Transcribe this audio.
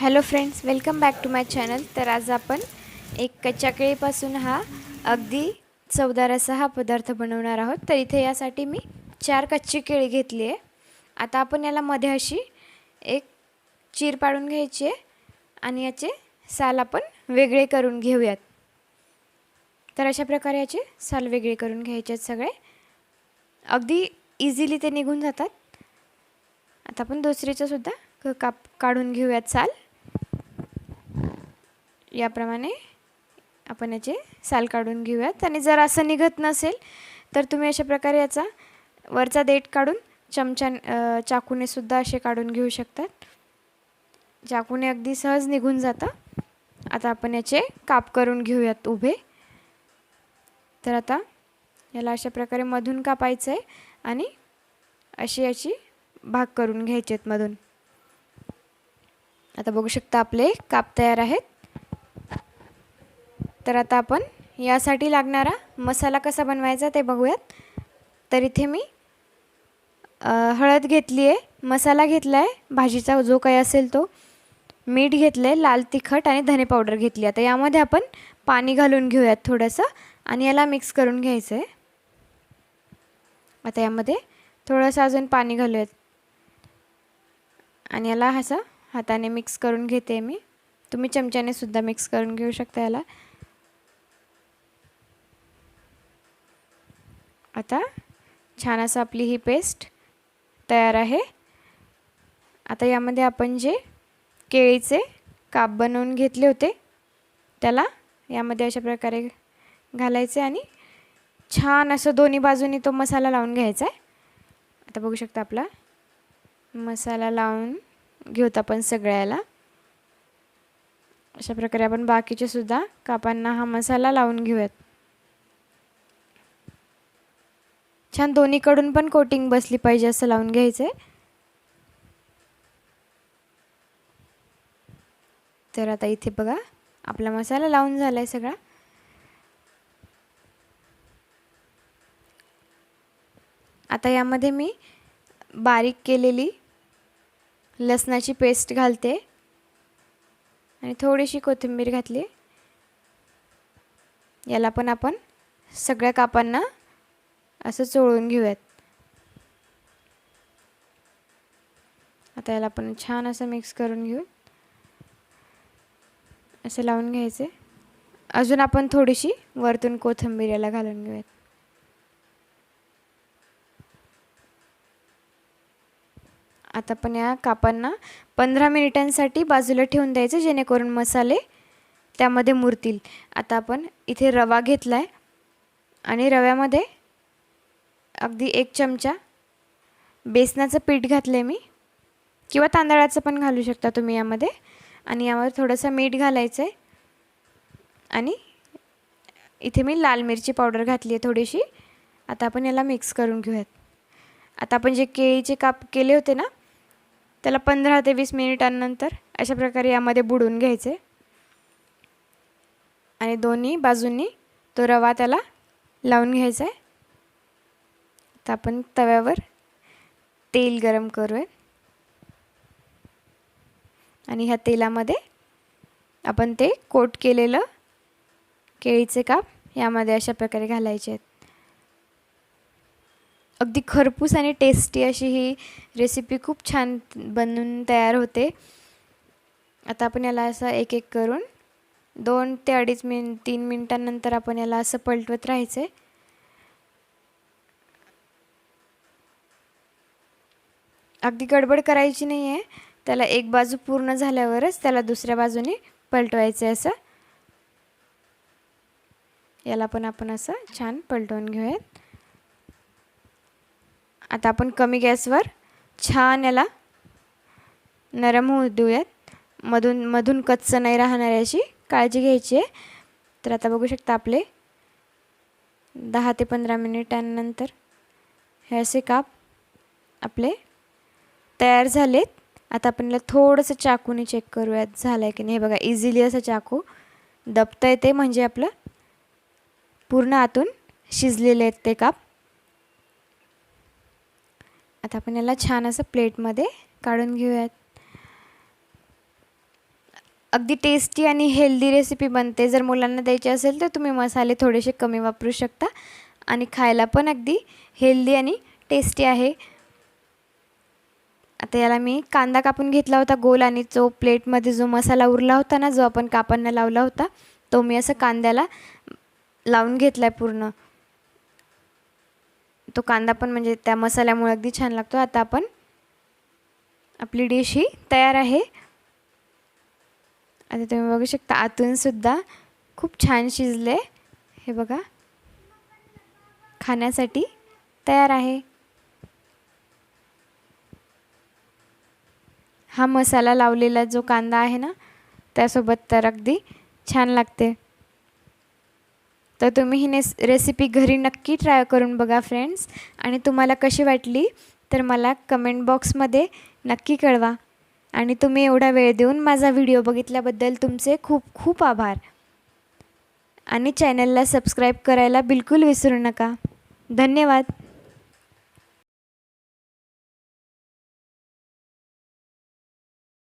Hello friends welcome back to my channel. तर आज आपण एक कच्च्या केळीपासून हा अगदी चवदार असा हा पदार्थ बनवणार आहोत. तर इथे यासाठी मी चार कच्ची केळी घेतली आहे. आता आपण याला मध्ये अशी एक चीर पाडून घ्यायची आहे आणि याचे साल आपण वेगळे करून घेऊयात. तर अशा प्रकारे याचे साल वेगळे करून घ्यायचे आहेत सगळे. अगदी इझिली ते निघून जातात. आता आपण दुसरीचंसुद्धा क- काप काढून घेऊयात साल. याप्रमाणे आपण याचे साल काढून घेऊयात. आणि जर असं निघत नसेल तर तुम्ही अशा प्रकारे याचा वरचा देठ काढून चमचा चाकूने सुद्धा असे काढून घेऊ शकतात. चाकूने अगदी सहज निघून जातं. आता आपण याचे काप करून घेऊयात उभे. तर आता याला अशा प्रकारे मधून कापायचं आहे आणि अशी याची भाग करून घ्यायचे आहेत मधून. आता बघू शकता आपले काप तयार आहेत. तर आता आपण यासाठी लागणारा मसाला कसा बनवायचा ते बघूयात. तर इथे मी हळद घेतली आहे मसाला घेतला आहे भाजीचा जो काही असेल तो. मीठ घेतलं आहे लाल तिखट आणि धने पावडर घेतली. आता यामध्ये आपण पाणी घालून घेऊयात थोडंसं आणि याला मिक्स करून घ्यायचं आहे आता यामध्ये थोडंसं अजून पाणी घालूयात. आणि याला असं हाताने मिक्स करून घेते मी. तुम्ही चमच्याने सुद्धा मिक्स करून घेऊ शकता याला. आता छान असं आपली ही पेस्ट तयार आहे. आता यामध्ये आपण जे केळीचे काप बनवून घेतले होते त्याला यामध्ये अशा प्रकारे घालायचे आणि छान असं दोन्ही बाजूनी तो मसाला लावून घ्यायचा आहे. आता बघू शकता आपला मसाला लावून घेऊत आपण सगळ्याला. अशा प्रकारे आपण बाकीचे सुद्धा कापांना हा मसाला लावून घेऊयात. छान दोन्हीकडून पण कोटिंग बसली पाहिजे असं लावून घ्यायचं आहे तर आता इथे बघा आपला मसाला लावून झाला आहे सगळा. आता यामध्ये मी बारीक केलेली लसणाची पेस्ट घालते. आणि थोडीशी कोथिंबीर घातली. याला पण आपण सगळ्या कापांना असं चोळून घेऊयात. आता याला आपण छान असं मिक्स करून घेऊ. असं लावून घ्यायचे. अजून आपण थोडीशी वरतून कोथिंबीर याला घालून घेऊयात. आता आपण या कापांना पंधरा मिनिटांसाठी बाजूला ठेवून द्यायचं जेणेकरून मसाले त्यामध्ये मुरतील. आता आपण इथे रवा घेतला आहे आणि रव्यामध्ये अगदी एक चमचा बेसनाचं पीठ घातलं आहे मी. किंवा तांदळाचं पण घालू शकता तुम्ही यामध्ये. आणि यामध्ये थोडंसं मीठ घालायचं आहे आणि इथे मी लाल मिरची पावडर घातली आहे थोडीशी. आता आपण याला मिक्स करून घेऊयात. आता आपण जे केळीचे काप केले होते ना त्याला पंधरा ते वीस मिनिटांनंतर अशा प्रकारे यामध्ये बुडवून घ्यायचे. आणि दोन्ही बाजूंनी तो रवा त्याला लावून घ्यायचा आहे तर आपण तव्यावर तेल गरम करूया आणि ह्या तेलामध्ये आपण ते कोट केलेलं केळीचे काप यामध्ये अशा प्रकारे घालायचे आहेत. अगदी खरपूस आणि टेस्टी अशी ही रेसिपी खूप छान बनून तयार होते. आता आपण याला असं एक एक करून दोन ते अडीच मिन तीन मिनटांनंतर आपण याला असं पलटवत राहायचं आहे अगदी गडबड करायची नाही आहे त्याला एक बाजू पूर्ण झाल्यावरच त्याला दुसऱ्या बाजूने पलटवायचं आहे असं. याला पण आपण असं छान पलटवून घेऊयात. आता आपण कमी गॅसवर छान याला नरम होऊ देऊयात. मधून मधून कच्चं नाही राहणार याची काळजी घ्यायची आहे. तर आता बघू शकता आपले दहा ते पंधरा मिनिटांनंतर हे असे काप आपले तयार झालेत. आता आपण याला थोडंसं चाकूने चेक करूयात झालं आहे की नाही? हे बघा इझिली असं चाकू दबता येते म्हणजे आपलं पूर्ण आतून शिजलेले आहेत ते काप. आता आपण याला छान असं प्लेटमध्ये काढून घेऊयात. अगदी टेस्टी आणि हेल्दी रेसिपी बनते. जर मुलांना द्यायची असेल तर तुम्ही मसाले थोडेसे कमी वापरू शकता. आणि खायला पण अगदी हेल्दी आणि टेस्टी आहे. आता याला मी कांदा कापून घेतला होता गोल आणि जो प्लेटमध्ये जो मसाला उरला होता ना जो आपण कापांना लावला होता तो मी असं कांद्याला लावून घेतला आहे पूर्ण. तो कांदा पण म्हणजे त्या मसाल्यामुळे अगदी छान लागतो. आता आपण आपली डिश ही तयार आहे. आता तुम्ही बघू शकता आतूनसुद्धा खूप छान शिजले हे बघा. खाण्यासाठी तयार आहे. हा मसाला लावलेला जो कांदा आहे ना त्यासोबत तर अगदी छान लागते. तर तुम्ही ही नेस रेसिपी घरी नक्की ट्राय करून बघा फ्रेंड्स आणि तुम्हाला कशी वाटली तर मला कमेंट बॉक्समध्ये नक्की कळवा. आणि तुम्ही एवढा वेळ देऊन माझा व्हिडिओ बघितल्याबद्दल तुमचे खूप खूप आभार. आणि चॅनलला सबस्क्राईब करायला बिलकुल विसरू नका. धन्यवाद.